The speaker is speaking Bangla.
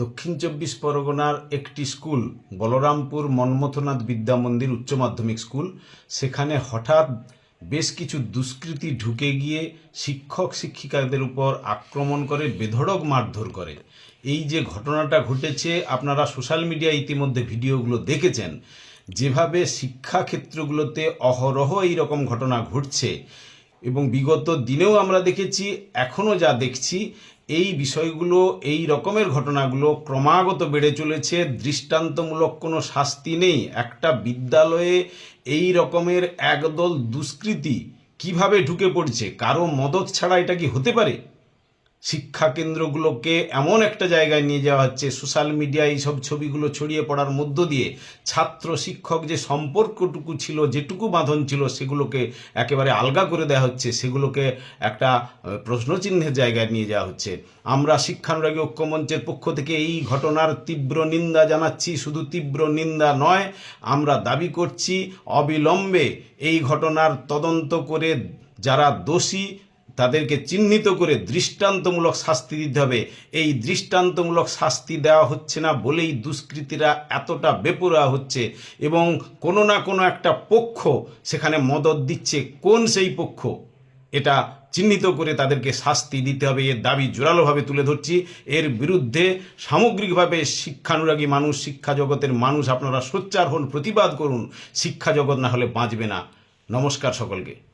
দক্ষিণ চব্বিশ পরগনার একটি স্কুল, বলরামপুর মন্মথনাথ বিদ্যা মন্দির উচ্চ মাধ্যমিক স্কুল। সেখানে হঠাৎ বেশ কিছু দুষ্কৃতী ঢুকে গিয়ে শিক্ষক শিক্ষিকাদের উপর আক্রমণ করে, বেধড়ক মারধর করে। এই যে ঘটনাটা ঘটেছে, আপনারা সোশ্যাল মিডিয়া ইতিমধ্যে ভিডিওগুলো দেখেছেন। যেভাবে শিক্ষাক্ষেত্রগুলোতে অহরহ এই রকম ঘটনা ঘটছে এবং বিগত দিনেও আমরা দেখেছি এখনও যা দেখছি, এই বিষয়গুলো, এই রকমের ঘটনাগুলো ক্রমাগত বেড়ে চলেছে। দৃষ্টান্তমূলক কোনো শাস্তি নেই। একটা বিদ্যালয়ে এই রকমের একদল দুষ্কৃতী কীভাবে ঢুকে পড়ছে? কারও মদত ছাড়া এটা কি হতে পারে? শিক্ষা কেন্দ্রগুলোকে এমন একটা জায়গায় নিয়ে যাওয়া হচ্ছে, সোশ্যাল মিডিয়ায় এইসব ছবিগুলো ছড়িয়ে পড়ার মধ্য দিয়ে ছাত্র শিক্ষক যে সম্পর্কটুকু ছিল, যেটুকু বাঁধন ছিল, সেগুলোকে একেবারে আলগা করে দেওয়া হচ্ছে, সেগুলোকে একটা প্রশ্নচিহ্নের জায়গায় নিয়ে যাওয়া হচ্ছে। আমরা শিক্ষানুরাগী ঐক্যমঞ্চের পক্ষ থেকে এই ঘটনার তীব্র নিন্দা জানাচ্ছি, শুধু তীব্র নিন্দা নয়, আমরা দাবি করছি অবিলম্বে এই ঘটনার তদন্ত করে যারা দোষী তাদেরকে চিহ্নিত করে দৃষ্টান্তমূলক শাস্তি দিতে হবে। এই দৃষ্টান্তমূলক শাস্তি দেওয়া হচ্ছে না বলেই দুষ্কৃতীরা এতটা বেপরোয়া হচ্ছে এবং কোনো না কোনো একটা পক্ষ সেখানে মদত দিচ্ছে। কোন সেই পক্ষ? এটা চিহ্নিত করে তাদেরকে শাস্তি দিতে হবে। এর দাবি জোরালোভাবে তুলে ধরছি। এর বিরুদ্ধে সামগ্রিকভাবে শিক্ষানুরাগী মানুষ, শিক্ষা জগতের মানুষ আপনারা সোচ্চার হন, প্রতিবাদ করুন। শিক্ষা জগৎ না হলে বাঁচবে না। নমস্কার সকলকে।